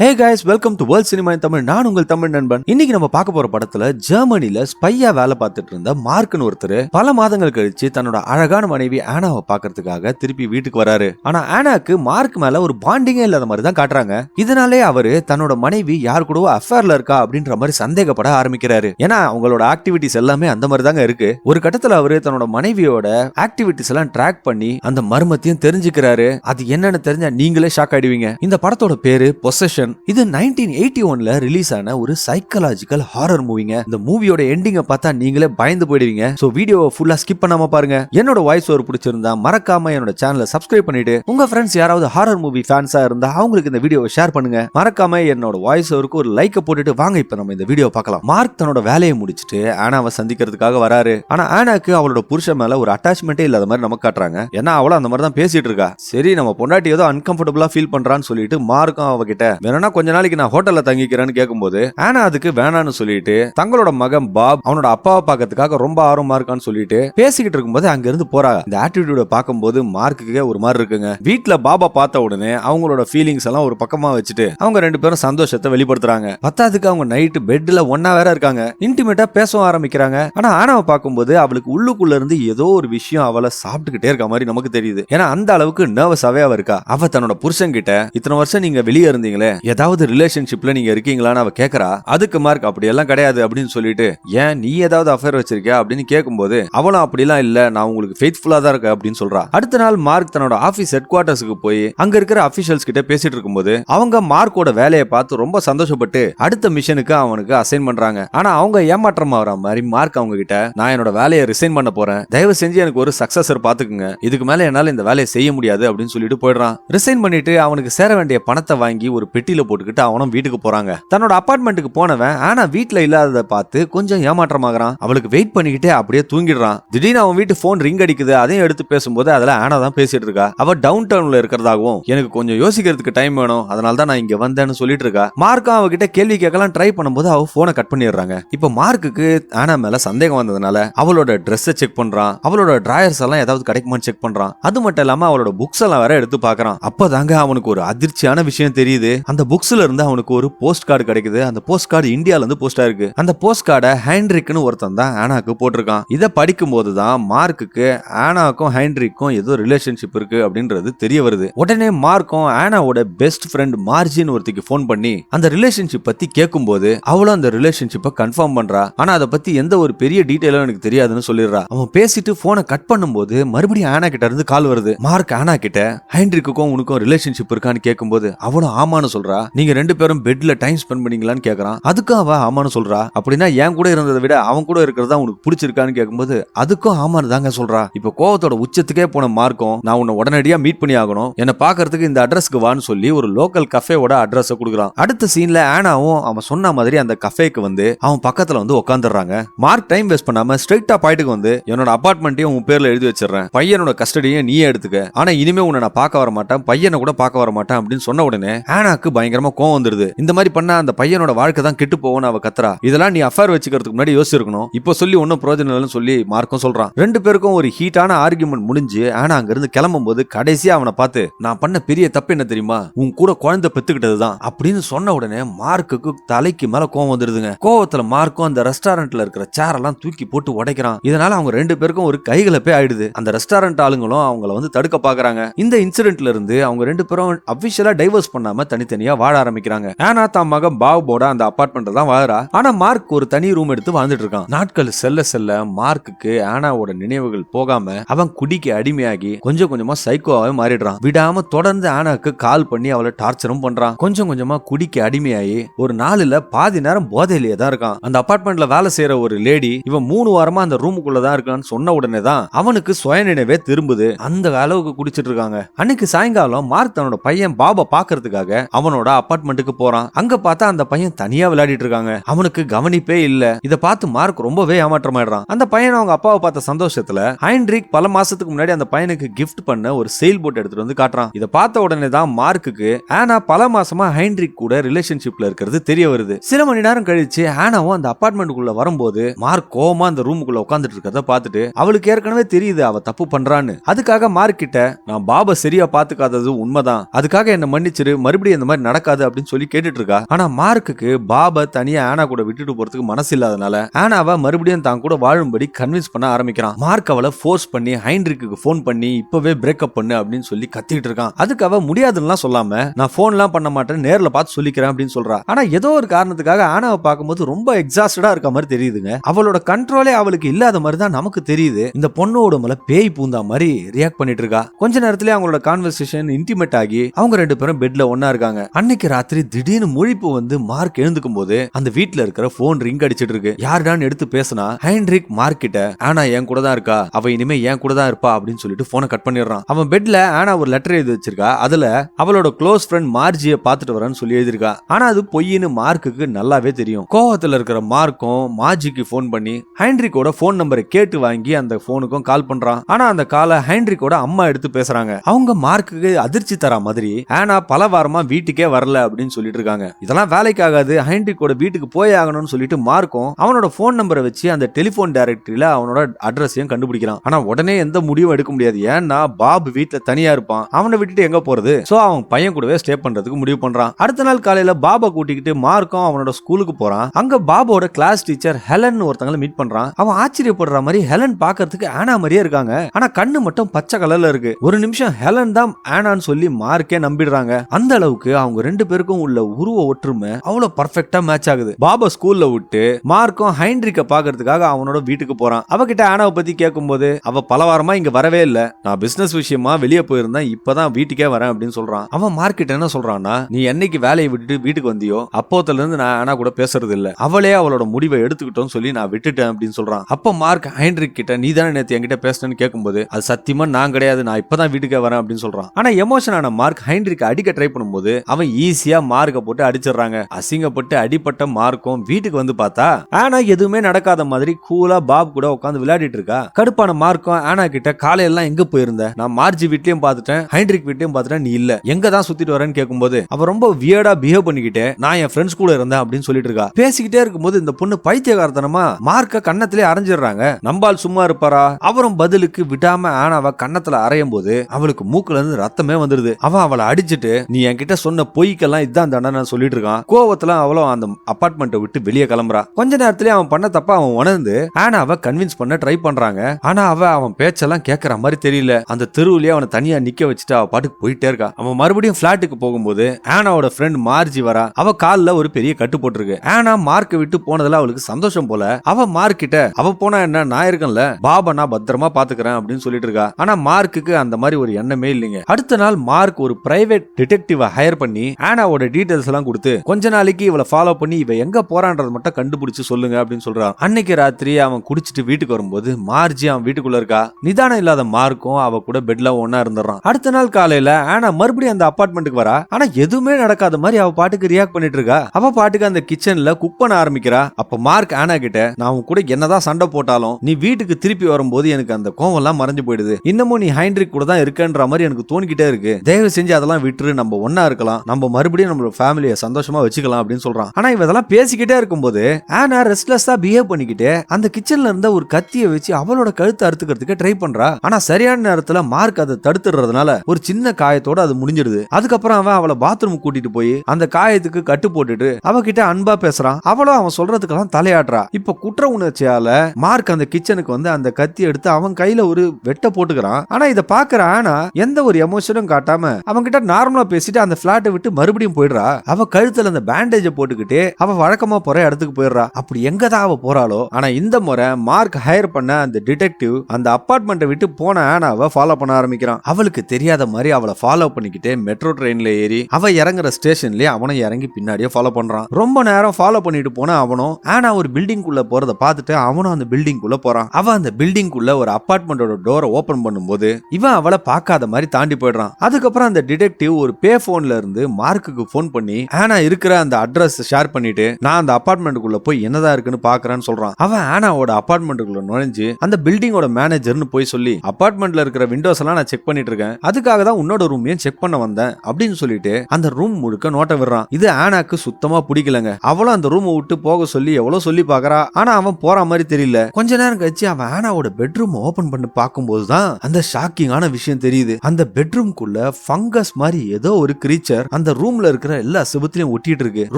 Hey guys welcome to world cinema in Tamil நான் உங்கள் தமிழ் நண்பன். இன்னைக்கு நம்ம பார்க்க போற படத்துல ஜெர்மனில ஸ்பையா வேலை பார்த்துட்டு இருந்த மார்க்னு ஒருத்தர் பல மாதங்கள் கழிச்சு தன்னோட அழகான மனைவி ஆனாவை பார்க்கறதுக்காக திருப்பி வீட்டுக்கு வராரு. ஆனா ஆனாக்கு மார்க் மேல ஒரு பாண்டிங்கே இல்லாத மாதிரி தான் காட்டுறாங்க. இதனாலே அவரு தன்னோட மனைவி யார் கூடவோ அஃபேர்ல இருக்கா அப்படின்ற மாதிரி சந்தேகப்பட ஆரம்பிக்கிறாரு. ஏன்னா அவங்களோட ஆக்டிவிட்டிஸ் எல்லாமே அந்த மாதிரி தாங்க இருக்கு. ஒரு கட்டத்துல அவரு தன்னோட மனைவியோட ஆக்டிவிட்டிஸ் எல்லாம் ட்ராக் பண்ணி அந்த மர்மத்தையும் தெரிஞ்சுக்கிறாரு. அது என்னன்னு தெரிஞ்சா நீங்களே ஷாக் ஆயிடுவீங்க. இந்த படத்தோட பேரு பொசஷன் இது நைன்டீன் எயிட்டி ஒன்ல ரிலீஸ் ஆன ஒரு சைக்கலாஜிக்கல் ஹாரர் மூவிங்க இந்த மூவியோட எண்டிங்க பார்த்தா நீங்களே பயந்து போயிடுவீங்க. சோ வீடியோவை ஃபுல்லா ஸ்கிப் பண்ணாம பாருங்க. என்னோட வாய்ஸ் ஒரு பிடிச்சிருந்தா மறக்காம என்னோட சேனலை சப்ஸ்கிரைப் பண்ணிட்டு உங்க ஃப்ரெண்ட்ஸ் யாராவது ஹாரர் மூவி ஃபேன்ஸா இருந்தா அவங்களுக்கு இந்த வீடியோவை ஷேர் பண்ணுங்க. மறக்காம என்னோட வாய்ஸ் ஓவருக்கு ஒரு லைக்கை போட்டுட்டு வாங்க. இப்ப நம்ம இந்த வீடியோ பார்க்கலாம். மார்க் தன்னோட வேலையை முடிச்சிட்டு ஆனாவை சந்திக்கிறதுக்காக வராரு. ஆனா ஆனாக்கு அவளோட புருஷன் மேல ஒரு அட்டாச்மெண்ட்டே இல்லாத மாதிரி நமக்கு காட்டுறாங்க. ஏன்னா அவளும் அந்த மாதிரி தான் பேசிட்டு இருக்கா. சரி நம்ம பொண்டாட்டி ஏதோ அன்கம்ஃபர்டபுளா ஃபீல் பண்றான்னு சொல்லிட்டு மார்க்கும் அவகிட்ட வேணும்னா கொஞ்ச நாளைக்கு நான் ஹோட்டல்ல தங்கிக்கிறேன்னு கேட்கும்போது ஆனா அதுக்கு வேணான்னு சொல்லிட்டு தங்களோட மகன் பாப் அவனோட அப்பாவை பார்க்கறதுக்காக ரொம்ப ஆர்வமா இருக்கான்னு சொல்லிட்டு பேசிக்கிட்டு இருக்கும்போது அங்க இருந்து போறாங்க. இந்த ஆட்டிடியூட பார்க்கும்போது மார்க்குக்கே ஒரு மாதிரி இருக்குங்க. வீட்டுல பாபா பார்த்த உடனே அவங்களோட ஃபீலிங்ஸ் எல்லாம் ஒரு பக்கமா வச்சுட்டு அவங்க ரெண்டு பேரும் சந்தோஷத்தை வெளிப்படுத்துறாங்க. பத்தாதுக்கு அவங்க நைட்டு பெட்ல ஒன்னா வேற இருக்காங்க. இன்டிமேட்டா பேசவும் ஆரம்பிக்கிறாங்க. ஆனா ஆனாவை பார்க்கும்போது அவளுக்கு உள்ளுக்குள்ள இருந்து ஏதோ ஒரு விஷயம் அவளை சாப்பிட்டுக்கிட்டே இருக்க மாதிரி நமக்கு தெரியுது. ஏன்னா அந்த அளவுக்கு நர்வஸாவே அவ இருக்கா. அவ தன்னோட புருஷன் கிட்ட இத்தனை வருஷம் நீங்க வெளியே இருந்தீங்களே ஏதாவது ரிலேஷன்ஷிப்ல நீங்க இருக்கீங்களான்னு அவ கேக்குறா. அதுக்கு மார்க் அப்படி எல்லாம் கிடையாது அப்படின்னு சொல்லிட்டு ஏன் நீ ஏதாவது அஃபேர் வச்சிருக்கியா? அப்படின்னு கேட்கும்போது அவளும் அப்படிலாம் இல்ல நான் உங்களுக்கு ஃபெய்த்ஃபுல்லா தான் இருக்கேன் அப்படின்னு சொல்றா. அடுத்த நாள் மார்க் தன்னோட ஆபீஸ் ஹெட் குவார்டர்ஸ்க்கு போய் அங்க இருக்கிற அபிஷியல்ஸ் கிட்ட பேசிட்டு இருக்கும்போது அவங்க மார்க்கோட வேலையை பார்த்து ரொம்ப சந்தோஷப்பட்டு அடுத்த மிஷனுக்கு அவனுக்கு அசைன் பண்றாங்க. ஆனா அவங்க ஏமாற்றம் ஆகிற மாதிரி மார்க் அவங்க கிட்ட நான் என்னோட வேலையை ரிசைன் பண்ண போறேன். தயவு செஞ்சு எனக்கு ஒரு சக்சஸர் பாத்துக்குங்க இதுக்கு மேல என்னால இந்த வேலையை செய்ய முடியாது அப்படின்னு சொல்லிட்டு போயிடுறான். ரிசைன் பண்ணிட்டு அவனுக்கு சேர வேண்டிய பணத்தை வாங்கி ஒரு பெட்டியில போட்டுக்கிட்டு அவனும் வீட்டுக்கு போறாங்க. தன்னோட அப்பார்ட்மெண்ட்டுக்கு போனவன் ஆனா வீட்டுல இல்லாததை பார்த்து கொஞ்சம் ஏமாற்றமாகறான். அவளுக்கு வெயிட் பண்ணிக்கிட்டே அப்படியே தூங்கிடுறான். திடீர்னு அவன் வீட்டு போன் ரிங் அடிக்குது அதையும் எடுத்து பேசும்போது அதுல ஆனா தான் பேசிட்டு இருக்கா. அவ டவுன் டவுன்ல இருக்கிறதாகவும் எனக்கு கொஞ்சம் யோசிக்கிறதுக்கு டைம் வேணும் அதனால தான் நான் இங்க வந்தேன்னு சொல்லிட்டு இருக்கா. மார்க்கும் அவகிட்ட கேள்வி கேட்கலாம் ட்ரை பண்ணும்போது அவ போனை கட் பண்ணிடுறாங்க. இப்ப மார்க்குக்கு ஆனா மேல சந்தேகம் வந்ததுனால அவளோட ட்ரெஸ்ஸை செக் பண்றான். அவளோட டிராயர்ஸ் எல்லாம் ஏதாவது கிடைக்குமான்னு செக் பண்றான். அது மட்டும் இல்லாம அவளோட புக்ஸ் எல்லாம் வேற எடுத்து பாக்குறான் அப்பதாங்க அவனுக்கு ஒரு அதிர்ச்சியான விஷயம் தெரியுது. அந்த புக்ஸ்ல இருந்து அவனுக்கு ஒரு போஸ்ட் கார்டு கிடைக்குது. அந்த போஸ்ட் கார்டு இந்தியால இருந்து போஸ்ட் ஆயிருக்கு. அந்த போஸ்ட் கார்டை ஹேண்ட்ரிக்னு ஒருத்தன் தான் ஆனாக்கு போட்டிருக்கான். இதை படிக்கும் போது தான் மார்க்குக்கு ஆனாக்கும் ஹைண்ட்ரிக்கும் ஏதோ ரிலேஷன்ஷிப் இருக்கு அப்படின்றது தெரிய வருது. உடனே மார்க்கும் ஆனாவோட பெஸ்ட் ஃப்ரெண்ட் மார்ஜின் ஒருத்திக்கு ஃபோன் பண்ணி அந்த ரிலேஷன்ஷிப் பத்தி கேட்கும்போது அவளும் அந்த ரிலேஷன்ஷிப்பை கன்ஃபார்ம் பண்றா. ஆனா அதை பத்தி எந்த ஒரு பெரிய டீட்டெயிலும் எனக்கு தெரியாதுன்னு சொல்லிடுறா. அவன் பேசிட்டு போனை கட் பண்ணும்போது மறுபடியும் ஆனா கிட்ட இருந்து கால் வருது. மார்க் ஆனா கிட்ட ஹைண்ட்ரிக்குக்கும் உனக்கும் ரிலேஷன்ஷிப் இருக்கான்னு கேட்கும்போது அவளும் ஆமான்னு சொல்றான் சொல்றா? நீங்க ரெண்டு பேரும் பெட்ல டைம் ஸ்பெண்ட் பண்ணீங்களான்னு கேக்குறான். அதுக்கும் அவ ஆமான்னு சொல்றா. அப்படின்னா என் கூட இருந்ததை விட அவன் கூட இருக்கிறதா உனக்கு பிடிச்சிருக்கான்னு கேட்கும்போது அதுக்கும் ஆமான்னு தாங்க சொல்றா. இப்ப கோவத்தோட உச்சத்துக்கே போன மார்க்கும் நான் உன்னை உடனடியா மீட் பண்ணி ஆகணும். என்ன பாக்குறதுக்கு இந்த அட்ரஸ்க்கு வான்னு சொல்லி ஒரு லோக்கல் கஃபேவோட அட்ரஸ் கொடுக்குறான். அடுத்த சீன்ல ஆனாவும் அவன் சொன்ன மாதிரி அந்த கஃபேக்கு வந்து அவன் பக்கத்துல வந்து உட்காந்துடுறாங்க மார்க் டைம் வேஸ்ட் பண்ணாம ஸ்ட்ரைட்டா பாயிட்டுக்கு வந்து என்னோட அபார்ட்மெண்ட்டையும் உன் பேர்ல எழுதி வச்சிடறேன். பையனோட கஸ்டடியும் நீயே எடுத்துக்க. ஆனா இனிமே உன்னை நான் பார்க்க வர மாட்டேன் பையனை கூட பார்க்க வர மாட்டேன் அப்படின்னு சொன்ன உடனே ஆனாக்கு பயங்கரமா கோவம் வந்துருது. இந்த மாதிரி பண்ணா அந்த பையனோட வாழ்க்கை தான் கெட்டு போகும்னு அவ கத்துறா. இதெல்லாம் நீ அஃபேர் வச்சுக்கிறதுக்கு முன்னாடி யோசிச்சிருக்கணும். இப்போ சொல்லி ஒன்னும் பிரயோஜனம் இல்லைன்னு சொல்லி மார்க்கும் சொல்றான். ரெண்டு பேருக்கும் ஒரு ஹீட்டான ஆர்குமெண்ட் முடிஞ்சு ஆனா அங்க இருந்து கிளம்பும் போது கடைசியா அவனை பார்த்து நான் பண்ண பெரிய தப்பு என்ன தெரியுமா? உன் கூட குழந்தை பெத்துக்கிட்டது தான் அப்படின்னு சொன்ன உடனே மார்க்குக்கு தலைக்கு மேல கோவம் வந்துருதுங்க. கோவத்துல மார்க்கும் அந்த ரெஸ்டாரண்ட்ல இருக்கிற சேர் எல்லாம் தூக்கி போட்டு உடைக்கிறான். இதனால அவங்க ரெண்டு பேருக்கும் ஒரு கைகலப்பே ஆயிடுது. அந்த ரெஸ்டாரண்ட் ஆளுங்களும் அவங்கள வந்து தடுக்க பாக்குறாங்க. இந்த இன்சிடென்ட்ல இருந்து அவங்க ரெண்டு பேரும் அபிஷியலா டைவர்ஸ் பண்ணாம தனித்தனியா வாழ ஆரம்பிக்கிறாங்க. ஆனா தான் மகன் பாபோட அந்த அபார்ட்மெண்ட்ல தான் வாழறா. ஆனா மார்க் ஒரு தனி ரூம் எடுத்து வாழ்ந்துட்டு இருக்கான். நாட்கள் செல்ல செல்ல மார்க்குக்கு ஆனாவோட நினைவுகள் போகாம அவன் குடிக்கு அடிமையாகி கொஞ்சம் கொஞ்சமா சைக்கோவாவே மாறிடுறான். விடாம தொடர்ந்து ஆனாக்கு கால் பண்ணி அவளை டார்ச்சரும் பண்றான். கொஞ்சம் கொஞ்சமா குடிக்கு அடிமையாகி ஒரு நாளுல பாதி நேரம் போதையிலேயே தான் இருக்கான். அந்த அபார்ட்மெண்ட்ல வேலை செய்யற ஒரு லேடி இவன் மூணு வாரமா அந்த ரூமுக்குள்ள தான் இருக்கான்னு சொன்ன உடனே தான் அவனுக்கு சுயநினைவே திரும்புது. அந்த அளவுக்கு குடிச்சிட்டு இருக்காங்க. அன்னைக்கு சாயங்காலம் மார்க் தன்னோட பையன் பாபா பாக்குறதுக்காக அவனோட அபார்ட்மெண்ட்டுக்கு போறான். அங்க பார்த்தா அந்த பையன் தனியா விளையாடிட்டு இருக்காங்க. அவனுக்கு கவனிப்பே இல்ல. இத பார்த்து மார்க் ரொம்பவே ஏமாற்றமாயிடுறான். அந்த பையன் அவங்க அப்பாவை பார்த்த சந்தோஷத்துல ஹைண்ட்ரிக் பல மாசத்துக்கு முன்னாடி அந்த பையனுக்கு கிஃப்ட் பண்ண ஒரு செயில் போட் எடுத்துட்டு வந்து காட்டுறான். இத பார்த்த உடனே தான் மார்க்குக்கு ஆனா பல மாசமா ஹைண்ட்ரிக் கூட ரிலேஷன்ஷிப்ல இருக்கிறது தெரிய வருது. சில மணி நேரம் கழிச்சு ஆனாவும் அந்த அபார்ட்மெண்ட்டுக்குள்ள வரும்போது மார்க் கோமா அந்த ரூமுக்குள்ள உட்காந்துட்டு இருக்கிறத பார்த்துட்டு அவளுக்கு ஏற்கனவே தெரியுது அவ தப்பு பண்றான்னு. அதுக்காக மார்க் கிட்ட நான் பாபா சரியா பாத்துக்காதது உண்மைதான். அதுக்காக என்ன மன்னிச்சிரு மறுபடியும் இந்த மாதிரி நடக்காது அப்படின்னு சொல்லி கேட்டுட்டு இருக்கா ஆனா மார்க்குக்கு பாப தனியா ஆனா கூட விட்டுட்டு போறதுக்கு மனசு இல்லாதனால ஆனாவை மறுபடியும் தான் கூட வாழும்படி கன்வின்ஸ் பண்ண ஆரம்பிக்கிறான். மார்க் அவளை ஃபோர்ஸ் பண்ணி ஹைண்ட்ரிக்கு ஃபோன் பண்ணி இப்பவே பிரேக்கப் பண்ணு அப்படின்னு சொல்லி கத்திட்டு இருக்கான். அதுக்கு அவ முடியாதுன்னு சொல்லாம நான் ஃபோன்லாம் பண்ண மாட்டேன் நேர்ல பார்த்து சொல்லிக்கிறேன் அப்படின்னு சொல்றா. ஆனா ஏதோ ஒரு காரணத்துக்காக ஆனாவை பார்க்கும்போது ரொம்ப எக்ஸாஸ்டடா இருக்க மாதிரி தெரியுதுங்க. அவளோட கண்ட்ரோலே அவளுக்கு இல்லாத மாதிரி தான் நமக்கு தெரியுது. இந்த பொண்ணோட மேல பேய் பூந்தா மாதிரி ரியாக்ட் பண்ணிட்டு இருக்கா. கொஞ்ச நேரத்திலே அவங்களோட கான்வர்சேஷன் இன்டிமேட் ஆகி அவங்க ரெண்டு பேரும் பெட்ல ஒன்னா இருக்காங்க. அன்னைக்கு ராத்திரி திடீர்னு முழிப்பு வந்து மார்க் எழுந்துக்கும் போது அந்த வீட்டுல இருக்கிற போன் ரிங் அடிச்சிட்டு இருக்கு யாருடான்னு எடுத்து பேசினா ஹைன்ரிக் மார்க் கிட்ட ஆனா என் கூட தான் இருக்கா? அவ இனிமே என் கூட தான் இருப்பா? அப்படின்னு சொல்லிட்டு போனை கட் பண்ணிடுறான். அவன் பெட்ல ஆனா ஒரு லெட்டர் எழுதி வச்சிருக்கா. அதுல அவளோட க்ளோஸ் ஃப்ரெண்ட் மார்ஜிய பாத்துட்டு வரேன்னு சொல்லி எழுதிருக்கா ஆனா அது பொய்னு மார்க்குக்கு நல்லாவே தெரியும். கோவத்துல இருக்கிற மார்க்கும் மார்ஜிக்கு ஃபோன் பண்ணி ஹைன்ரிக்கோட ஃபோன் நம்பரை கேட்டு வாங்கி அந்த போனுக்கும் கால் பண்றான். ஆனா அந்த காலை ஹைண்ட்ரிக்கோட அம்மா எடுத்து பேசுறாங்க. அவங்க மார்க்குக்கு அதிர்ச்சி தர மாதிரி ஆனா பல வாரமா வீட்டுக்கே வரல அப்படின்னு சொல்லிட்டு இருக்காங்க. இதெல்லாம் வேலைக்கு ஆகாது ஹைன்ரிக்கோட வீட்டுக்கு போய் ஆகணும்னு சொல்லிட்டு மார்க்கும் அவனோட ஃபோன் நம்பரை வச்சு அந்த டெலிபோன் டைரக்டரியில அவனோட அட்ரஸையும் கண்டுபிடிக்கிறான். ஆனா உடனே எந்த முடிவும் எடுக்க முடியாது. ஏன்னா பாப் வீட்டுல தனியா இருப்பான். அவனை விட்டுட்டு எங்க போறது? சோ அவன் பையன் கூடவே ஸ்டே பண்றதுக்கு முடிவு பண்றான். அடுத்த நாள் காலையில பாபா கூட்டிக்கிட்டு மார்க்கும் அவனோட ஸ்கூலுக்கு போறான். அங்க பாபோட கிளாஸ் டீச்சர் ஹெலன் ஒருத்தங்களை மீட் பண்றான். அவன் ஆச்சரியப்படுற மாதிரி ஹெலன் பாக்குறதுக்கு ஆனா மாதிரியே இருக்காங்க. ஆனா கண்ணு மட்டும் பச்சை கலர்ல இருக்கு. ஒரு நிமிஷம் ஹெலன் தான் ஆனான்னு சொல்லி மார்க்கே நம்பிடுறாங்க. அந்த அளவுக்கு அவங்க ரெண்டு பேருக்கும் உள்ள உருவ ஒற்றுமை அவ்வளவு பர்ஃபெக்டா மேட்ச் ஆகுது. பாபா ஸ்கூல்ல விட்டு மார்க்கும் ஹைன்ரிக்க பாக்குறதுக்காக அவனோட வீட்டுக்கு போறான். அவகிட்ட ஆனாவை பத்தி கேட்கும்போது அவ பல வாரமா இங்க வரவே இல்ல. நான் பிசினஸ் விஷயமா வெளியே போயிருந்தேன். இப்பதான் வீட்டுக்கே வரேன் அப்படின்னு சொல்றான். அவன் மார்க்கிட்ட என்ன சொல்றான்னா நீ என்னைக்கு வேலையை விட்டுட்டு வீட்டுக்கு வந்தியோ அப்போத்துல இருந்து நான் ஆனா கூட பேசுறது இல்ல. அவளே அவளோட முடிவை எடுத்துக்கிட்டோம்னு சொல்லி நான் விட்டுட்டேன் அப்படின்னு சொல்றான். அப்ப மார்க் ஹைன்ரிக் கிட்ட நீ தானே நேத்து என்கிட்ட பேசினேன்னு கேட்கும்போது அது சத்தியமா நான் கிடையாது. நான் இப்பதான் வீட்டுக்கே வரேன் அப்படின்னு சொல்றான். ஆனா எமோஷனான மார்க் ஹைன்ரிக் அடிக்க ட்ரை பண்ணும்போது அவன் ஈஸியா மார்க்க போட்டு அடிச்சிடுறாங்க. அசிங்கப்பட்டு அடிப்பட்ட மார்க்கும் வீட்டுக்கு வந்து பார்த்தா ஆனா எதுவுமே நடக்காத மாதிரி கூலா பாப் கூட உட்காந்து விளையாடிட்டு இருக்கா. கடுப்பான மார்க்கும் ஆனா கிட்ட காலையெல்லாம் எங்க போயிருந்த? நான் மார்ஜி வீட்லயும் பாத்துட்டேன் ஹைண்ட்ரிக் வீட்லயும் பாத்துட்டேன் நீ இல்ல. எங்க தான் சுத்திட்டு வரேன்னு கேட்கும்போது அவ ரொம்ப வியர்டா பிஹேவ் பண்ணிக்கிட்டு நான் என் ஃப்ரெண்ட்ஸ் கூட இருந்தேன் அப்படின்னு சொல்லிட்டு இருக்கா. பேசிக்கிட்டே இருக்கும்போது இந்த பொண்ணு பைத்தியகாரத்தனமா மார்க்க கண்ணத்திலே அரைஞ்சிடுறாங்க. நம்பால் சும்மா இருப்பாரா? அவரும் பதிலுக்கு விடாம ஆனாவ கன்னத்துல அரையும் போது அவளுக்கு மூக்குல இருந்து ரத்தமே வந்துருது. அவன் அவளை அடிச்சிட்டு நீ என்கிட்ட சொன்ன பொய்க்கெல்லாம் இதான் தண்டனை சொல்லிட்டு இருக்கான். கோவத்துல அவளும் அந்த அபார்ட்மெண்ட்டை விட்டு வெளியே கிளம்புறா. கொஞ்ச நேரத்திலே அவன் பண்ண தப்பா அவன் உணர்ந்து ஆனாவ கன்வின்ஸ் பண்ண ட்ரை பண்றாங்க. ஆனா அவ அவன் பேச்செல்லாம் கேட்கற மாதிரி தெரியல. அந்த தெருவுலயே அவனை தனியா நிக்க வச்சுட்டு அவ பாட்டுக்கு போயிட்டே இருக்கா. அவன் மறுபடியும் பிளாட்டுக்கு போகும்போது ஆனாவோட ஃப்ரெண்ட் மார்ஜி வரா. அவ கால்ல ஒரு பெரிய கட்டு போட்டிருக்கு. ஆனா மார்க்கை விட்டு போனதுல அவளுக்கு சந்தோஷம் போல. அவ மார்க் கிட்ட அவ போனா என்ன நான் இருக்கேன்ல. பாபா நான் பத்திரமா பாத்துக்கிறேன் அப்படின்னு சொல்லிட்டு இருக்கா. ஆனா மார்க்குக்கு அந்த மாதிரி ஒரு எண்ணமே இல்லைங்க. அடுத்த நாள் மார்க் ஒரு பிரைவேட் டிடெக்டிவ ஹையர் பண்ணி ஆனாவோட டீடைல்ஸ் எல்லாம் கொடுத்து கொஞ்ச நாளைக்கு இவளை ஃபாலோ பண்ணி இவ எங்க போறான்றத மட்டும் கண்டுபிடிச்சு சொல்லுங்க அப்படின்னு சொல்றான். அன்னைக்கு ராத்திரி அவன் குடிச்சிட்டு வீட்டுக்கு வரும்போது மார்ஜி அவன் வீட்டுக்குள்ள இருக்கா? நிதானம் இல்லாத மார்க்கும் அவ கூட பெட்ல ஒன்னா இருந்துடுறான். அடுத்த நாள் காலையில ஆனா மறுபடியும் அந்த அப்பார்ட்மெண்ட்டுக்கு வரா? ஆனா எதுவுமே நடக்காத மாதிரி அவ பாட்டுக்கு ரியாக்ட் பண்ணிட்டு இருக்கா? அவ பாட்டுக்கு அந்த கிச்சன்ல குக் பண்ண ஆரம்பிக்கிறா. அப்ப மார்க் ஆனா கிட்ட நான் உன் கூட என்னதான் சண்டை போட்டாலும் நீ வீட்டுக்கு திருப்பி வரும்போது எனக்கு அந்த கோவம் எல்லாம் மறைஞ்சு போயிடுது. இன்னமும் நீ ஹைண்ட்ரிக் கூட தான் இருக்கன்ற மாதிரி எனக்கு தோணிக்கிட்டே இருக்கு. தயவு செஞ்சு அதெல்லாம் விட்டுரு. நம்ம ஒன்னா இருக்கலாம். நம்ம மறுபடியும் நம்மளோட ஃபேமிலியை சந்தோஷமா வச்சுக்கலாம் அப்படின்னு சொல்றான். ஆனா இவ இதெல்லாம் பேசிக்கிட்டே இருக்கும்போது ஆனா ரெஸ்ட்லெஸ்ஸா பிஹேவ் பண்ணிக்கிட்டு அந்த கிச்சன்ல இருந்த ஒரு கத்தியை வச்சு அவளோட கழுத்தை அறுத்துக்கிறதுக்கு ட்ரை பண்றா. ஆனா சரியான நேரத்துல மார்க் அதை தடுத்துடுறதுனால ஒரு சின்ன காயத்தோட அது முடிஞ்சிடுது. அதுக்கப்புறம் அவன் அவளை பாத்ரூம் கூட்டிட்டு போய் அந்த காயத்துக்கு கட்டு போட்டுட்டு அவகிட்ட அன்பா பேசுறான். அவளும் அவன் சொல்றதுக்கெல்லாம் தலையாடுறா இப்ப குற்ற உணர்ச்சியால மார்க் அந்த கிச்சனுக்கு வந்து அந்த கத்தி எடுத்து அவன் கையில ஒரு வெட்ட போட்டுக்கிறான். ஆனா இதை பாக்குற ஆனா எந்த ஒரு எமோஷனும் காட்டாம அவன் கிட்ட நார்மலா பேசிட்டு அந்த பிளாட்டை விட்டு மறுபடியும் போயிடுறா. அவ கழுத்துல அந்த பேண்டேஜ போட்டுக்கிட்டு அவ வழக்கமா போற இடத்துக்கு போயிடுறா. அப்படி எங்க தான் அவ போறாளோ ஆனா இந்த முறை மார்க் ஹையர் பண்ண அந்த டிடெக்டிவ் அந்த அப்பார்ட்மெண்ட்டை விட்டு போன ஆனாவை ஃபாலோ பண்ண ஆரம்பிக்கிறான். அவளுக்கு தெரியாத மாதிரி அவளை ஃபாலோ பண்ணிக்கிட்டு மெட்ரோ ட்ரெயின்ல ஏறி அவ இறங்குற ஸ்டேஷன்லயே அவனை இறங்கி பின்னாடியே ஃபாலோ பண்றான். ரொம்ப நேரம் ஃபாலோ பண்ணிட்டு போன அவனும் ஆனா ஒரு பில்டிங் குள்ள போறத பார்த்துட்டு அவனும் அந்த பில்டிங் குள்ள போறான். அவன் அந்த பில்டிங் குள்ள ஒரு அபார்ட்மெண்டோட டோரை ஓபன் பண்ணும்போது இவன் அவளை பார்க்காத மாதிரி தாண்டி போயிடுறான். அதுக்கப்புறம் அந்த டிடெக்டிவ் ஒரு பே போன்ல இருந்து மார்க்குக்கு ஃபோன் பண்ணி ஆனா இருக்கிற அந்த அட்ரஸ் ஷேர் பண்ணிட்டு நான் அந்த அபார்ட்மெண்ட்டுக்குள்ள போய் என்னதான் இருக்குன்னு பாக்குறேன்னு சொல்றான். அவன் ஆனாவோட அபார்ட்மெண்ட்டுக்குள்ள நுழைஞ்சு அந்த பில்டிங்கோட மேனேஜர்னு போய் சொல்லி அபார்ட்மெண்ட்ல இருக்கிற விண்டோஸ் எல்லாம் நான் செக் பண்ணிட்டு இருக்கேன். அதுக்காக தான் உன்னோட ரூமையும் செக் பண்ண வந்தேன். அப்படின்னு சொல்லிட்டு அந்த ரூம் முழுக்க நோட்ட விடுறான். இது ஆனாக்கு சுத்தமா பிடிக்கலங்க. அவளும் அந்த ரூமை விட்டு போக சொல்லி எவ்வளவு சொல்லி பாக்குறா. ஆனா அவன் போற மாதிரி தெரியல. கொஞ்ச நேரம் கழிச்சு அவன் ஆனாவோட பெட்ரூம் ஓபன் பண்ணி பார்க்கும்போது தான் அந்த ஷாக்கிங்கான விஷயம் தெரியுது. அந்த பெட்ரூம்குள்ள ஃபங்கஸ் மாதிரி ஏதோ ஒரு கிரீச்சர் அந்த ரூம்ல இருக்கிற எல்லா செபத்திலையும் ஒட்டிட்டு இருக்கு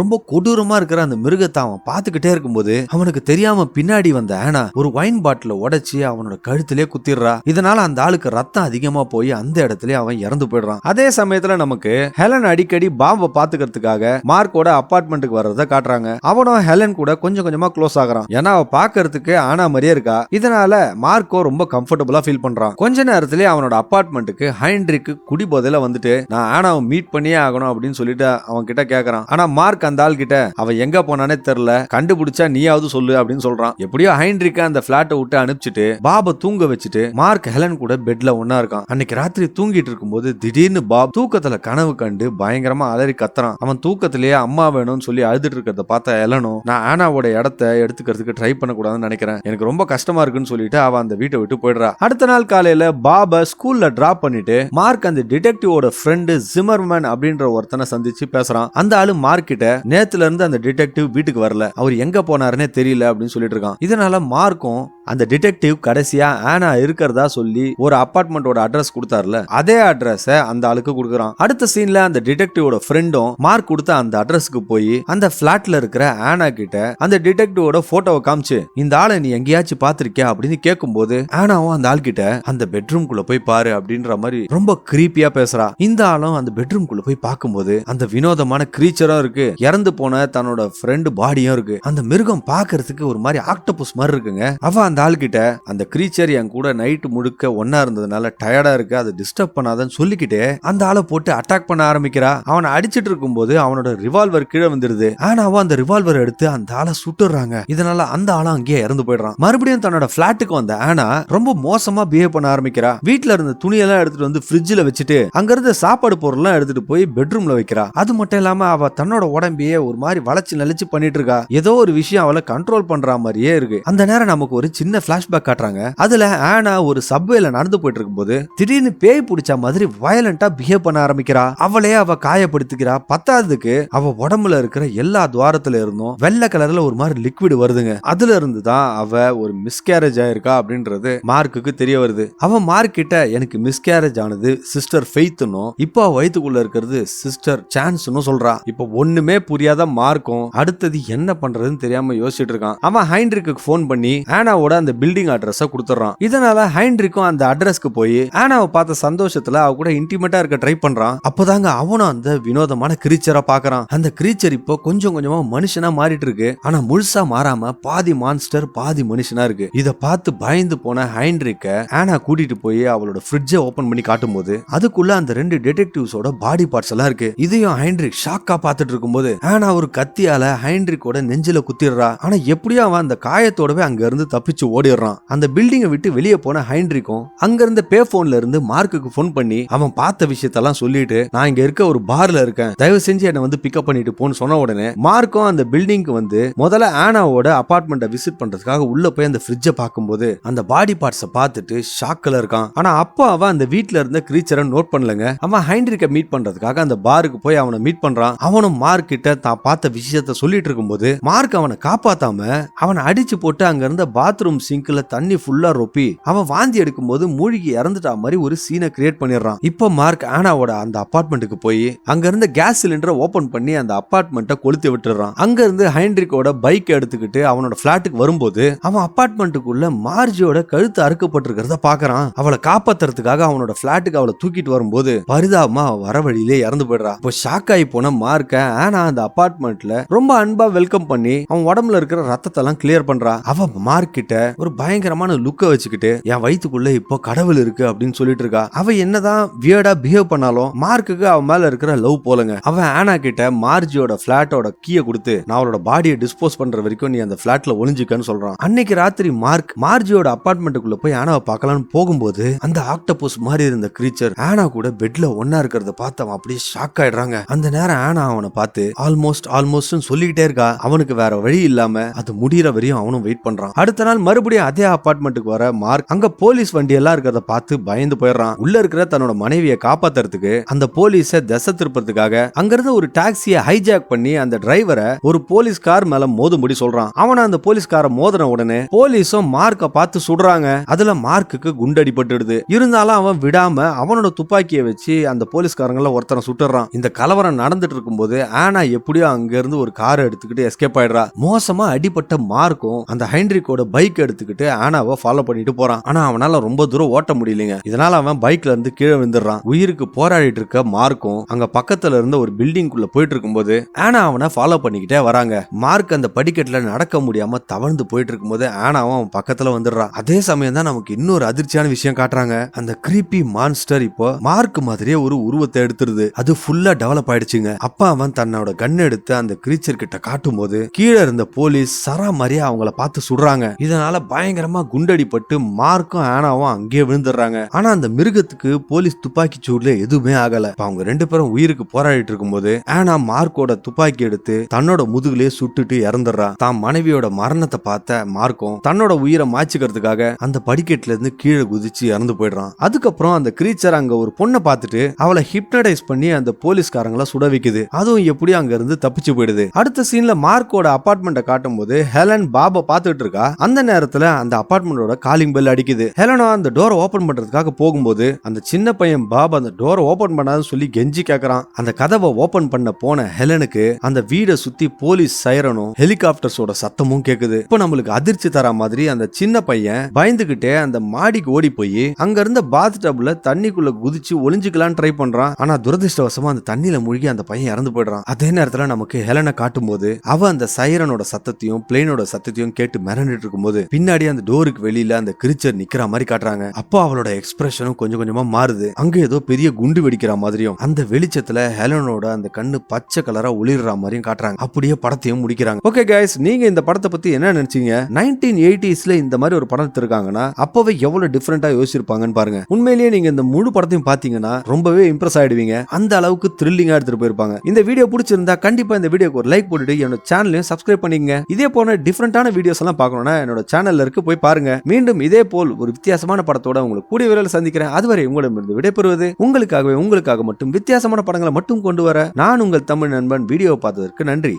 ரொம்ப கொடூரமா இருக்கிற அந்த மிருகத்தை அவன் பார்த்துக்கிட்டே இருக்கும்போது அவனுக்கு தெரியாம பின்னாடி வந்த ஆனா ஒரு ஒயின் பாட்டில உடைச்சு அவனோட கழுத்திலே குத்திடுறா. இதனால அந்த ஆளுக்கு ரத்தம் அதிகமா போய் அந்த இடத்துல அவன் இறந்து போயிடுறான். அதே சமயத்துல நமக்கு ஹெலன் அடிக்கடி பாம்பை பாத்துக்கிறதுக்காக மார்க்கோட அபார்ட்மெண்ட்டுக்கு வர்றத காட்டுறாங்க. அவனும் ஹெலன் கூட கொஞ்சம் கொஞ்சமா க்ளோஸ் ஆகுறான். ஏன்னா அவ பாக்குறதுக்கு ஆனா மாதிரியே இருக்கா. இதனால மார்க்கோ ரொம்ப கம்ஃபர்டபுளா ஃபீல் பண்றான். கொஞ்ச நேரத்திலே அவனோட அபார்ட்மெண்ட்டுக்கு ஹைண்ட்ரிக்கு குடி போதையில வந்துட்டு நான் ஆனாவை மீட் பண்ணியே ஆகணும் அப்படின்னு சொல்லிட்டு அவன் கிட்ட கேக்குறான். ஆனா மார்க் அந்த ஆள் கிட்ட அவ எங்க போனானே தெரியல கண்டுபிடிச்சா நீயாவது சொல்லு அப்படின்னு சொல்றான். எப்படியோ ஹைன்ரிக்க அந்த பிளாட்டை விட்டு அனுப்பிச்சிட்டு பாப தூங்க வச்சுட்டு மார்க் ஹெலன் கூட பெட்ல ஒன்னா இருக்கான். அன்னைக்கு ராத்திரி தூங்கிட்டு இருக்கும்போது திடீர்னு பாப் தூக்கத்துல கனவு கண்டு பயங்கரமா அலறி கத்துறான். அவன் தூக்கத்திலேயே அம்மா வேணும்னு சொல்லி அழுதுட்டு இருக்கிறத பார்த்தா ஹெலனும் நான் ஆனாவோட இடத்த எடுத்துக்கிறதுக்கு ட்ரை பண்ணக்கூடாதுன்னு நினைக்கிறேன். எனக்கு ரொம்ப கஷ்டமா இருக்குன்னு சொல்லிட்டு அவன் அந்த வீட்டை விட்டு போயிடுறா. அடுத்த நாள் காலையில பாப ஸ்கூல்ல டிராப் பண்ணிட்டு மார்க் அந்த டிடெக்டிவோட ஃப்ரெண்டு ஜிமர்மேன் அப்படின்ற ஒருத்தனை சந்திச்சு பேசுறான். அந்த ஆளு மார்க்கிட்ட நேத்துல இருந்து அந்த டிடெக்டிவ் வீட்டுக்கு வரல. அவர் எங்க போனாருன்னே தெரியல அப்படின்னு சொல்லிட்டு இருக்கான். இதனால மார்க்கும் அந்த டிடெக்டிவ் கடைசியா ஆனா இருக்கிறதா சொல்லி ஒரு அபார்ட்மெண்டோட அட்ரஸ் கொடுத்தாருல அதே அட்ரஸ அந்த ஆளுக்கு கொடுக்குறான். அடுத்த சீன்ல அந்த டிடெக்டிவோட ஃப்ரெண்டும் மார்க் கொடுத்த அந்த அட்ரஸ்க்கு போய் அந்த பிளாட்ல இருக்கிற ஆனா கிட்ட அந்த டிடெக்டிவோட போட்டோவை காமிச்சு இந்த ஆளை நீ எங்கேயாச்சும் பாத்திருக்கியா அப்படின்னு கேட்கும்போது ஆனாவும் அந்த ஆள் கிட்ட அந்த பெட்ரூம்குள்ள போய் பாரு அப்படின்ற மாதிரி ரொம்ப கிரீப்பியா பேசுறா. இந்த ஆளும் அந்த பெட்ரூம்குள்ள போய் பார்க்கும்போது அந்த வினோதமான கிரீச்சரும் இருக்கு. இறந்து போன தன்னோட ஃப்ரெண்டு பாடியும் இருக்கு. அந்த மிருகம் பாக்குறதுக்கு ஒரு மாதிரி ஆக்டபஸ் மாதிரி இருக்குங்க. அவ அந்த ஆள் கிட்ட அந்த கிரீச்சர் என் கூட நைட்டு முழுக்க ஒன்னா இருந்ததுனால டயர்டா இருக்கு அதை டிஸ்டர்ப் பண்ணாதன்னு சொல்லிக்கிட்டு அந்த ஆளை போட்டு அட்டாக் பண்ண ஆரம்பிக்கிறா. அவனை அடிச்சிட்டு இருக்கும்போது அவனோட ரிவால்வர் கீழே வந்துருது ஆனாவோ அந்த ரிவால்வர் எடுத்து அந்த ஆளை சுட்டுறாங்க. இதனால அந்த ஆளும் அங்கேயே இறந்து போயிடுறான். மறுபடியும் தன்னோட பிளாட்டுக்கு வந்த ஆனா ரொம்ப மோசமா பிஹேவ் பண்ண ஆரம்பிக்கிறா. வீட்டுல இருந்த துணியெல்லாம் எடுத்துட்டு வந்து ஃப்ரிட்ஜ்ல வச்சுட்டு அங்க இருந்த சாப்பாடு பொருள்லாம் எடுத்துட்டு போய் பெட்ரூம்ல வைக்கிறா. அது மட்டும் இல்லாம அவ தன்னோட உடம்பையே ஒரு மாதிரி வளைச்சு நெளிச்சு பண்ணிட்டு இருக்கா. ஏதோ ஒரு விஷயம் அவளை கண்ட்ரோல் பண்ற மாதிரியே இருக்கு. அந்த நேரம் நமக்கு ஒரு சின்ன பிளாஷ்பேக் காட்டுறாங்க. அதுல ஆனா ஒரு சப்வேல நடந்து போயிட்டு இருக்கும்போது திடீர்னு பேய் பிடிச்ச மாதிரி வயலண்டா பிஹேவ் பண்ண ஆரம்பிக்கிறா. அவளே அவ காயப்படுத்திக்கிறா. பத்தாததுக்கு அவ உடம்புல இருக்கிற எல்லா துவாரத்துல இருந்தும் வெள்ளை கலர்ல ஒரு மாதிரி லிக்விட் வருதுங்க. அதுல இருந்து தான் அவ ஒரு மிஸ்கேரேஜ் ஆயிருக்கா அப்படின்றது மார்க்குக்கு தெரிய வருது. அவன் மார்க் கிட்ட எனக்கு மிஸ்கேரேஜ் ஆனது சிஸ்டர் ஃபெய்த்னும் இப்போ வயிற்றுக்குள்ள வயித்துக்குள்ள இருக்கிறது சிஸ்டர் சான்ஸ்னு சொல்றா. இப்போ ஒண்ணுமே புரியாத மார்க்கும் அடுத்தது என்ன பண்றதுன்னு தெரியாம யோசிச்சுட்டு இருக்கான். அவன் ஹைண்ட்ரிக்கு ஃபோன் பண்ணி ஆனாவோட அந்த பில்டிங் அட்ரஸ கொடுத்துறான் இதனால ஹைண்ட்ரிக்கும் அந்த அட்ரஸ்க்கு போய் ஆனாவை பார்த்த சந்தோஷத்துல அவ கூட இன்டிமேட்டா இருக்க ட்ரை பண்றான். அப்போதாங்க அவனும் அந்த வினோதமான கிரீச்சரை பாக்குறான். அந்த கிரீச்சர் இப்போ கொஞ்சம் கொஞ்சமா மனுஷனா மாறிட்டு இருக்கு ஆனா முழுசா மாறாம பாதி மான்ஸ்டர் பாதி மனுஷனா இருக்கு. இத பார்த்து பயந்து போன ஹைண்ட்ரிக்க ஆனா கூட்டிட்டு போய் அவளோட ஃப்ரிட்ஜை ஓபன் பண்ணி காட்டும் போது அதுக்குள்ள அந்த ரெண்டு டிடெக்டிவ்ஸோட பாடி பார்ட்ஸ் எல்லாம் இருக்கு. இதையும் ஹைண்ட்ரிக் ஷாக்கா பார்த்துட்டு இருக்கும்போது ஆனா ஒரு கத்தியால ஹைண்ட்ரிக்கோட நெஞ்சில குத்திடுறா. ஆனா எப்படியும் அவன் அந்த காயத்தோடவே அங்க இருந்து தப்பிச்சு ஓடிடுறான். அந்த பில்டிங்கை விட்டு வெளியே போன ஹைன்ரிக்கும் அங்கிருந்த பே போன்ல இருந்து மார்க்குக்கு ஃபோன் பண்ணி அவன் பார்த்த விஷயத்தெல்லாம் சொல்லிட்டு நான் இங்க இருக்க ஒரு பார்ல இருக்கேன். தயவு செஞ்சு என்னை வந்து பிக்கப் பண்ணிட்டு போன்னு சொன்ன உடனே மார்க்கும் அந்த பில்டிங்க்கு வந்து முதல்ல ஆனாவோட அபார்ட்மெண்ட்டை விசிட் பண்றதுக்காக உள்ள போய் அந்த ஃப்ரிட்ஜை பார்க்கும்போது அந்த பாடி பார்ட்ஸை பார்த்துட்டு ஷாக்கில் இருக்கான். ஆனா அப்பா அவன் அந்த வீட்ல இருந்த கிரீச்சரை நோட் பண்ணலங்க. அவன் ஹைன்ரிக்க மீட் பண்றதுக்காக அந்த பாருக்கு போய் அவனை மீட் பண்றான். அவனும் மார்க் கிட்ட தான் பார்த்த விஷயத்த சொல்லிட்டு இருக்கும்போது மார்க் அவனை காப்பாத்தாம அவனை அடிச்சு போட்டு அங்க இருந்த பாத்ரூம் சிங்க்ல தண்ணி ஃபுல்லா ரொப்பி அவன் வாந்தி எடுக்கும் போது மூழ்கி இறந்துட்டா மாதிரி ஒரு சீனை கிரியேட் பண்ணிடுறான். இப்போ மார்க் ஆனாவோட அந்த அபார்ட்மெண்ட்டுக்கு போய் அங்க இருந்த கேஸ் சிலிண்டரை ஓபன் பண்ணி அந்த அபார்ட்மெண்ட்டை கொளுத்தி விட்டுறான் அங்க இருந்து ஹைன்ரிக்கோட பைக் எடுத்துக்கிட்டு அவனோட பிளாட்டுக்கு வரும்போது அவன் அபார்ட்மெண்ட்டுக்குள்ள மார்ஜியோட கழுத்து அறுக்கப்பட்டிருக்கிறத பாக்குறான் அவளை காப்பாத்துறதுக்காக அவனோட பிளாட்டுக்கு அவளை தூக்கிட்டு வரும்போது பரிதாபமா வர வழியிலே இறந்து போயிடுறா இப்போ ஷாக் ஆகி போன மார்க்க ஆனா அந்த அபார்ட்மெண்ட்ல ரொம்ப அன்பா வெல்கம் பண்ணி அவன் உடம்புல இருக்கிற ரத்தத்தை எல்லாம் கிளியர் பண்றா அவ மார்க்கிட்ட ஒரு பயங்கரமான லுக்க வச்சுக்கிட்டு என் வயித்துக்குள்ள இப்போ கடவுள் இருக்கு அப்படின்னு சொல்லிட்டு இருக்கா. அவ என்னதான் வியர்டா பிஹேவ் பண்ணாலும் மார்க்குக்கு அவன் மேல இருக்கிற லவ் போலங்க. அவன் ஆனா கிட்ட மார்ஜியோட பிளாட்டோட கீயை கொடுத்து நான் அவளோட பாடியை டிஸ்போஸ் பண்ற வரைக்கும் நீ அந்த பிளாட்ல ஒளிஞ்சுக்கன்னு சொல்றான். அன்னைக்கு ராத்திரி மார்க் மார்ஜியோட அப்பார்ட்மெண்ட்டுக்குள்ள போய் ஆனாவை பார்க்கலாம்னு போகும்போது அந்த ஆக்டபோஸ் மாதிரி இருந்த கிரீச்சர் ஆனா கூட பெட்ல ஒன்னா இருக்கிறத பார்த்து அவன் அப்படியே ஷாக் ஆயிடுறாங்க. அந்த நேரம் ஆனா அவனை பார்த்து ஆல்மோஸ்ட் ஆல்மோஸ்ட் சொல்லிக்கிட்டே இருக்கா. அவனுக்கு வேற வழி இல்லாம அது முடியற வரையும் அவனும் வெயிட் பண்றான். அடுத்த நாள் மறுபடியும் அதே அபார்ட்மெண்ட்டுக்கு வர மார்க் அங்க போலீஸ் வண்டி எல்லாம் இருக்கிறத பார்த்து பயந்து போயிடுறான். உள்ள இருக்கிற தன்னோட மனைவியை காப்பாத்துறதுக்கு அந்த போலீஸை திசை திருப்பறதுக்காக அங்கிருந்து ஒரு டாக்ஸியை ஹைஜாக் பண்ணி அந்த டிரைவரை ஒரு போலீஸ் கார் மேல மோதும்படி சொல்றான். அவனை அந்த போலீஸ்கார மோதின உடனே போலீஸும் மார்க்க பார்த்து சுடுறாங்க. அதுல மார்க்குக்கு குண்டடிபட்டுடுது. இருந்தாலும் அவன் விடாம அவனோட துப்பாக்கியை வச்சு அந்த போலீஸ்காரங்கள ஒருத்தனை சுட்டுறான். இந்த கலவரம் நடந்துட்டு இருக்கும்போது ஆனா எப்படியோ அங்க இருந்து ஒரு கார் எடுத்துக்கிட்டு எஸ்கேப் ஆயிடுறா. மோசமா அடிபட்ட மார்க்கும் அந்த ஹைன்ரிக்கோட பைக் எடுத்துக்கிட்டு ஆனாவை ஃபாலோ பண்ணிட்டு போறான். ஆனா அவனால ரொம்ப தூரம் ஓட்ட முடியலங்க. இதனால அவன் பைக்ல இருந்து கீழே விழுந்துடுறான். உயிருக்கு போராடிட்டு இருக்க மார்க்கும் அங்க பக்கத்துல இருந்த ஒரு பில்டிங்குள்ள போயிட்டு இருக்கும்போது ஆனா அவனை ஃபாலோ பண்ணிக்கிட்டே வராங்க. மார்க் அந்த படிக்கட்டுல நடக்க முடியாம தவழ்ந்து போயிட்டு இருக்கும்போது ஆனாவும் அவன் பக்கத்துல வந்துடுறான். அதே சமயம் தான் நமக்கு இன்னொரு அதிர்ச்சியான விஷயம் காட்டுறாங்க. அந்த கிரீப்பி மான்ஸ்டர் இப்போ மார்க் மாதிரியே ஒரு உருவத்தை எடுத்துருது. அது ஃபுல்லா டெவலப் ஆயிடுச்சுங்க. அப்ப அவன் தன்னோட கன் எடுத்து அந்த கிரீச்சர் கிட்ட காட்டும் போது கீழே இருந்த போலீஸ் சரா மாதிரியே அவங்கள பார்த்து சுடுறாங்க. இதனால பயங்கரமா குண்டடிப்பட்டு மார்க்கும் ஆனாவும் அங்கேயே விழுந்துடுறாங்க. ஆனா அந்த மிருகத்துக்கு போலீஸ் துப்பாக்கி சூடுல எதுவுமே ஆகல. அவங்க ரெண்டு பேரும் உயிருக்கு போராடிட்டு இருக்கும்போது ஆனா மார்க்கோட துப்பாக்கி எடுத்து தன்னோட முதுகுலயே சுட்டுட்டு இறந்துடுறா. தான் மனைவியோட மரணத்தை பார்த்த மார்க்கும் தன்னோட உயிரை மாய்ச்சிக்கிறதுக்காக அந்த படிக்கட்டுல இருந்து கீழே குதிச்சு இறந்து போயிடுறான். அதுக்கப்புறம் அந்த கிரீச்சர் அங்க ஒரு பொண்ணை பார்த்துட்டு அவளை ஹிப்னடைஸ் பண்ணி அந்த போலீஸ்காரங்கள சுட வைக்குது. அதுவும் எப்படி அங்க இருந்து தப்பிச்சு போயிடுது. அடுத்த சீன்ல மார்க்கோட அபார்ட்மெண்ட்டை காட்டும் போது ஹெலன் பாபா பார்த்துட்டு இருக்கா. அந்த நேரத்துல அந்த அபார்ட்மெண்டோட காலிங் பெல் அடிக்குது. ஹெலனா அந்த டோரை ஓபன் பண்றதுக்காக போகும்போது அந்த சின்ன பையன் பாப் அந்த டோரை ஓபன் பண்ணாதுன்னு சொல்லி கெஞ்சி கேக்குறான். அந்த கதவை ஓபன் பண்ண போன ஹெலனுக்கு அந்த வீடை சுத்தி போலீஸ் சைரனும் ஹெலிகாப்டர்ஸோட சத்தமும் கேக்குது. இப்போ நம்மளுக்கு அதிர்ச்சி தர மாதிரி அந்த சின்ன பையன் பயந்துகிட்டே அந்த மாடிக்கு ஓடி போய் அங்க இருந்த பாத் டப்ல தண்ணிக்குள்ள குதிச்சு ஒளிஞ்சுக்கலாம்னு ட்ரை பண்றான். ஆனா துரதிருஷ்டவசமா அந்த தண்ணியில மூழ்கி அந்த பையன் இறந்து போயிடுறான். அதே நேரத்துல நமக்கு ஹெலனை காட்டும் போது அவ அந்த சைரனோட சத்தத்தையும் பிளேனோட சத்தத்தையும் கேட்டு மிரண்டுட்டு இருக்கும்போது பின்னாடி அந்த டோருக்கு வெளியில அந்த கிரிச்சர் நிக்கிற மாதிரி காட்டுறாங்க. அப்போ அவளோட எக்ஸ்பிரஷனும் கொஞ்சம் கொஞ்சமா மாறுது. அங்க ஏதோ பெரிய குண்டு வெடிக்கிற மாதிரியும் அந்த வெளிச்சத்துல ஹெலனோட அந்த கண்ணு பச்சை கலரா ஒளிர்ற மாதிரியும் காட்டுறாங்க. அப்படியே படத்தையும் முடிக்கிறாங்க. ஓகே கைஸ் நீங்க இந்த படத்தை பத்தி என்ன நினைச்சீங்க? நைன்டீன் எயிட்டிஸ்ல இந்த மாதிரி ஒரு படம் எடுத்திருக்காங்கன்னா அப்பவே எவ்வளவு டிஃபரெண்டா யோசிச்சிருப்பாங்கன்னு பாருங்க. உண்மையிலேயே நீங்க இந்த முழு படத்தையும் பாத்தீங்கன்னா ரொம்பவே இம்ப்ரெஸ் ஆயிடுவீங்க. அந்த அளவுக்கு த்ரில்லிங்கா எடுத்துட்டு போயிருப்பாங்க. இந்த வீடியோ பிடிச்சிருந்தா கண்டிப்பா இந்த வீடியோக்கு ஒரு லைக் போட்டுட்டு என்னோட சேனலையும் சப்ஸ்கிரைப் பண்ணிக்கங்க. இதே போன டிஃபரெண்டான வீடியோஸ் எல்லாம் பார்க்கணும்னா என்னோட சேனல்ல இருக்கு போய் பாருங்க. மீண்டும் இதே போல் ஒரு வித்தியாசமான படத்தோட உங்களுக்கு கூடிய விரைவில் சந்திக்கிறேன். அதுவரை உங்களிடமிருந்து விடைபெறுவது உங்களுக்காகவே உங்களுக்காக மட்டும் வித்தியாசமான படங்களை மட்டும் கொண்டு வர நான் உங்கள் தமிழ் நண்பன் வீடியோ பார்த்ததற்கு நன்றி.